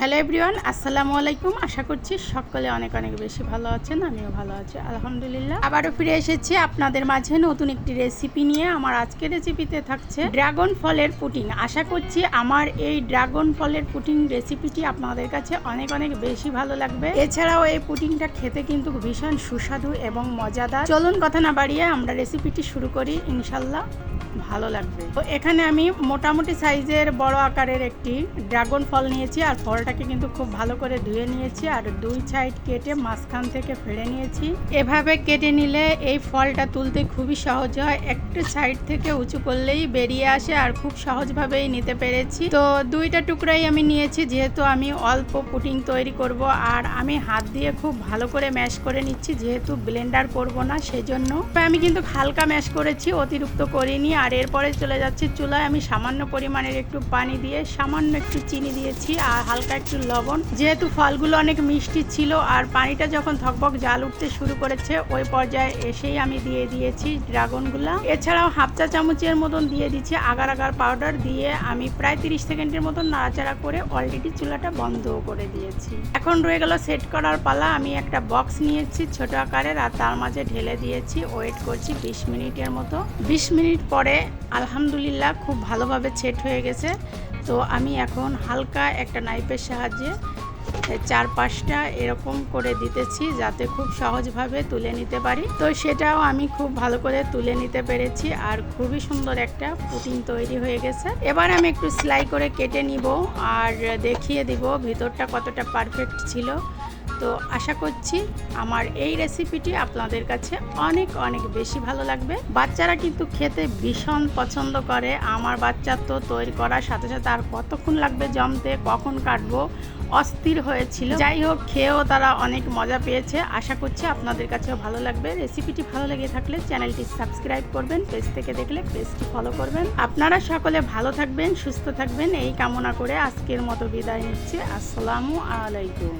Hello everyone, আসসালামু আলাইকুম। আশা করছি সকলে অনেক অনেক বেশি ভালো আছেন, আমিও ভালো আছি, আলহামদুলিল্লাহ। আবারও ফিরে এসেছি আপনাদের মাঝে নতুন একটি রেসিপি নিয়ে। আমার আজকের রেসিপিতে থাকছে ড্রাগন ফলের পুটিং আশা করছি আমার এই ড্রাগন ফলের পুটিং রেসিপিটি আপনাদের কাছে অনেক অনেক বেশি ভালো লাগবে। এছাড়াও এই পুটিংটা খেতে কিন্তু ভীষণ সুস্বাদু এবং মজাদার। চলুন কথা না বাড়িয়ে আমরা রেসিপিটি শুরু করি, ইনশাল্লাহ। ভালো লাগবে। তো এখানে আমি মোটামুটি সাইজের বড় আকারের একটি ড্রাগন ফল নিয়েছি আর ফলটাকে কিন্তু খুব ভালো করে ধুয়ে নিয়েছি আর দুই সাইড কেটে মাঝখান থেকে ফেড়ে নিয়েছি। এভাবে কেটে নিলে এই ফলটা তুলতে খুবই সহজ হয়। একটু সাইড থেকে উঁচু করলেই বেরিয়ে আসে আর খুব সহজভাবেই নিতে পেরেছি। তো দুইটা টুকরাই আমি নিয়েছি, যেহেতু আমি অল্প পুটিং তৈরি করব আর আমি হাত দিয়ে খুব ভালো করে ম্যাশ করে নিচ্ছি, যেহেতু ব্লেন্ডার করব না সেজন্য। আমি কিন্তু হালকা ম্যাশ করেছি, অতিরিক্ত করিনি আর এরপরে চলে যাচ্ছি চুলায়। আমি সামান্য পরিমাণের একটু পানি দিয়ে সামান্য একটু চিনি দিয়েছি আর হালকা একটু লবণ। যেহেতু ফলগুলো অনেক মিষ্টি ছিল আর পানিটা যখন থকবক জাল উঠতে শুরু করেছে, ওই পর্যায়ে এসেই আমি দিয়ে দিয়েছি ড্রাগনগুলা। এছাড়াও হাফ চা চামচের মতন দিয়ে দিচ্ছি আগার আগার পাউডার দিয়ে আমি প্রায় তিরিশ সেকেন্ডের মতন নাড়াচাড়া করে অলরেডি চুলাটা বন্ধ করে দিয়েছি। এখন রয়ে গেল সেট করার পালা। আমি একটা বক্স নিয়েছি ছোট আকারের আর তার মাঝে ঢেলে দিয়েছি। ওয়েট করছি বিশ মিনিটের মতো। বিশ মিনিট পরে আলহামদুলিল্লাহ খুব ভালোভাবে ছেট হয়ে গেছে। তো আমি এখন হালকা একটা নাইফের সাহায্যে চার পাঁচটা এরকম করে দিতেছি যাতে খুব সহজভাবে তুলে নিতে পারি। তো সেটাও আমি খুব ভালো করে তুলে নিতে পেরেছি আর খুবই সুন্দর একটা পুটিং তৈরি হয়ে গেছে। এবার আমি একটু সেলাই করে কেটে নিব আর দেখিয়ে দিব ভিতরটা কতটা পারফেক্ট ছিল। তো আশা করছি আমার এই রেসিপিটি আপনাদের কাছে অনেক অনেক বেশি ভালো লাগবে। বাচ্চারা কিন্তু খেতে ভীষণ পছন্দ করে। আমার বাচ্চার তো তৈরি করার সাথে সাথে আর কতক্ষণ লাগবে জমতে, কখন কাটবো, অস্থির হয়েছিল। যাই হোক, খেয়েও তারা অনেক মজা পেয়েছে। আশা করছি আপনাদের কাছেও ভালো লাগবে। রেসিপিটি ভালো লেগে থাকলে চ্যানেলটি সাবস্ক্রাইব করবেন, পেজ থেকে দেখলে পেজটি ফলো করবেন। আপনারা সকলে ভালো থাকবেন, সুস্থ থাকবেন। এই কামনা করে আজকের মতো বিদায় নিচ্ছে। আসসালামু আলাইকুম।